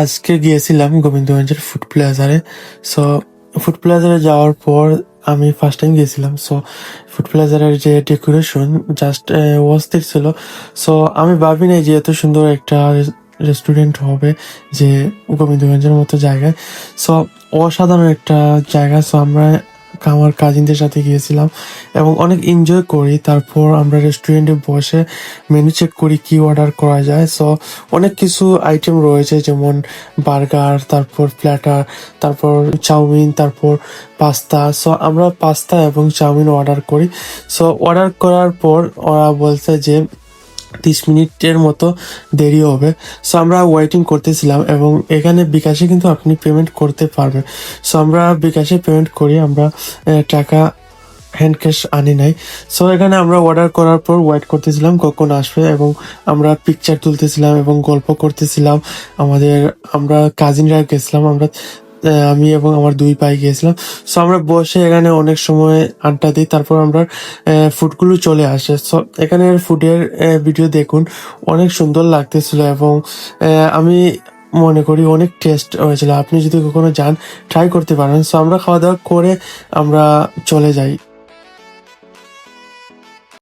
আজকে গিয়েছিলাম গোবিন্দগঞ্জের ফুড প্লাজারে। সো ফুড প্লাজারে যাওয়ার পর আমি ফার্স্ট টাইম গিয়েছিলাম। সো ফুড প্লাজারের যে ডেকোরেশন জাস্ট অস্থির ছিল। সো আমি ভাবি নাই যে এত সুন্দর একটা রেস্টুরেন্ট হবে যে গোবিন্দগঞ্জের মতো জায়গায়। সো অসাধারণ একটা জায়গা। সো আমরা আমার কাজিনদের সাথে গিয়েছিলাম এবং অনেক এনজয় করি। তারপর আমরা রেস্টুরেন্টে বসে মেনু চেক করি কি অর্ডার করা যায়। সো অনেক কিছু আইটেম রয়েছে যেমন বার্গার তারপর প্ল্যাটার তারপর চাউমিন, তারপর পাস্তা সো আমরা পাস্তা এবং চাউমিন অর্ডার করি। সো অর্ডার করার পর ওরা বলছে যে তিরিশ মিনিটের মতো দেরি হবে। সো আমরা ওয়েটিং করতেছিলাম এবং এখানে বিকাশে কিন্তু আপনি পেমেন্ট করতে পারবেন। সো আমরা বিকাশে পেমেন্ট করি, আমরা টাকা হ্যান্ড ক্যাশ আনি নাই। সো এখানে আমরা অর্ডার করার পর ওয়েট করতেছিলাম, কখন আসবে এবং আমরা পিকচার তুলতেছিলাম এবং গল্প করতেছিলাম। আমাদের, আমরা কাজিনরা গেছিলাম, আমরা আমি এবং আমার দুই ভাই গিয়েছিলাম। সো আমরা বসে এখানে অনেক সময় আড্ডা দিই, তারপর আমরা ফুডগুলো চলে আসে। সো এখানে ফুডের ভিডিও দেখুন। অনেক সুন্দর লাগতেছিল এবং আমি মনে করি অনেক টেস্ট হয়েছিল। আপনি যদি কখনো যান ট্রাই করতে পারেন। সো আমরা খাওয়া দাওয়া করে আমরা চলে যাই।